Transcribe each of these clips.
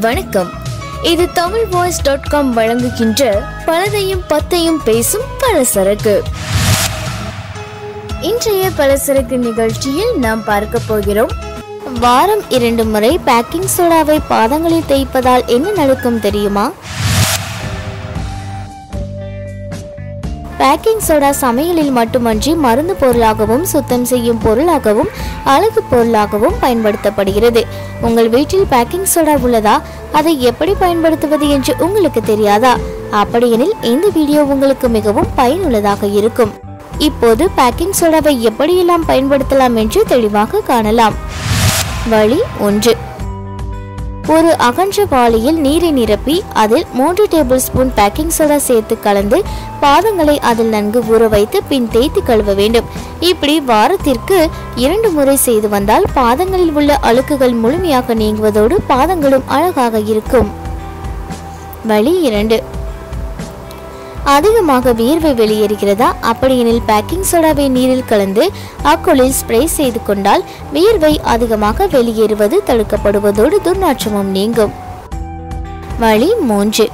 வணக்கம். இது Tamil voice dot com வழங்குகின்ற பலதையும் பத்தையும் பேசும் பலசரக்கு. இன்றைய பலசரக்கு நிகழ்ச்சியில் நாம் பார்க்க போகிறோம். வாரம் இரண்டு முறை பேக்கிங் சோடாவை பாதங்களில் தேய்ப்பதால் என்ன நடக்கும் தெரியுமா? பேக்கிங் சோடா சமையலில் மட்டுமன்றி மருந்து பொருளாகவும் சுத்தம் செய்யும் பொருளாகவும் அழகு பொருளாகவும் பயன்படுத்தப்படுகிறது. உங்கள் வீட்டில் பேக்கிங் சோடா உள்ளதா? அதை எப்படி பயன்படுத்துவது என்று உங்களுக்கு தெரியாதா? அப்படியெனில் இந்த வீடியோ உங்களுக்கு மிகவும் பயனுள்ளதாக இருக்கும். இப்போது பேக்கிங் சோடாவை எப்படியெல்லாம் பயன்படுத்தலாம் என்று தெளிவாக காணலாம். வழி ஒன்று. ஒரு அகன்ற வாளியில் நீரை நிரப்பி அதில் மூன்று டேபிள் ஸ்பூன் பேக்கிங் சோடா சேர்த்து கலந்து பாதங்களை அதில் நன்கு ஊற வைத்து பின் தேய்த்து கழுவ வேண்டும். இப்படி வாரத்திற்கு இரண்டு முறை செய்து வந்தால் பாதங்களில் உள்ள அழுக்குகள் முழுமையாக நீங்குவதோடு பாதங்களும் அழகாக இருக்கும். வழி இரண்டு. அதிகமாக வியர்வை வெளியேறுகிறதா? அப்படியெனில் பேக்கிங் சோடாவை நீரில் கலந்து அக்குளில் ஸ்ப்ரே செய்து கொண்டால் வியர்வை அதிகமாக வெளியேறுவது தடுக்கப்படுவதோடு துர்நாற்றமும் நீங்கும். வழி மூன்று.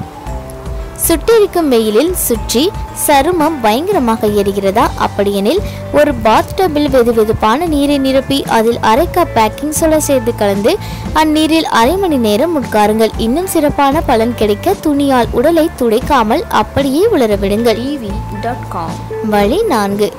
சுட்டெரிக்கும் வெயிலில் சுற்றி சருமம் பயங்கரமாக எரிகிறதா அப்படியெனில் ஒரு பாத் டப்பில் வெது வெதுப்பான நீரை நிரப்பி அதில் அரை கப் பேக்கிங் சோடா சேர்த்து கலந்து அந்நீரில் அரை மணி நேரம் உட்காருங்கள். இன்னும் சிறப்பான பலன் கிடைக்க துணியால் உடலை துடைக்காமல் அப்படியே உலர விடுங்கள். வழி நான்கு.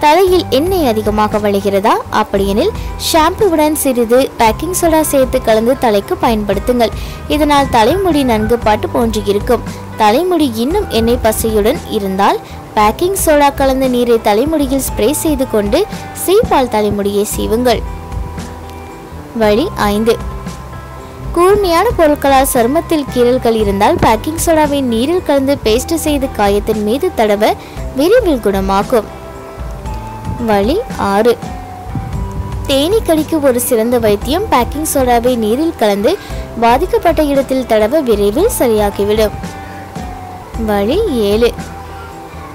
தலையில் எண்ணெய் அதிகமாக வழிகிறதா? அப்படியெனில் ஷாம்புவுடன் சிறிது பேக்கிங் சோடா சேர்த்து கலந்து தலைக்கு பயன்படுத்துங்கள். இதனால் தலைமுடி நன்கு பட்டு போன்று இருக்கும் தலைமுடி இன்னும் எண்ணெய் பசையுடன் இருந்தால் பேக்கிங் சோடா கலந்த நீரை தலைமுடியில் ஸ்ப்ரே செய்து கொண்டு சீப்பால் தலைமுடியை சீவுங்கள். வழி ஐந்து. கூர்மையான பொருட்களால் சருமத்தில் கீறல்கள் இருந்தால் பேக்கிங் சோடாவை நீரில் கலந்து பேஸ்ட் செய்து காயத்தின் மீது தடவ விரைவில் குணமாகும் வழி ஆறு. தேனீ கடிக்கு ஒரு சிறந்த வைத்தியம் பேக்கிங் சோடாவை நீரில் கலந்து பாதிக்கப்பட்ட இடத்தில் தடவ விரைவில் சரியாகிவிடும். வழி ஏழு.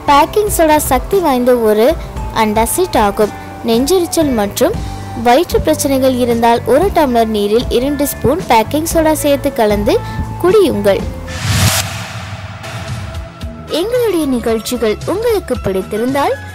பேக்கிங் சோடா சக்தி வாய்ந்த ஒரு அண்டாசிட் ஆகும். நெஞ்செரிச்சல் மற்றும் வயிற்று பிரச்சனைகள் இருந்தால் ஒரு டம்ளர் நீரில் இரண்டு ஸ்பூன் பேக்கிங் சோடா சேர்த்து கலந்து குடியுங்கள். எங்களுடைய நிகழ்ச்சிகள் உங்களுக்கு பிடித்திருந்தால்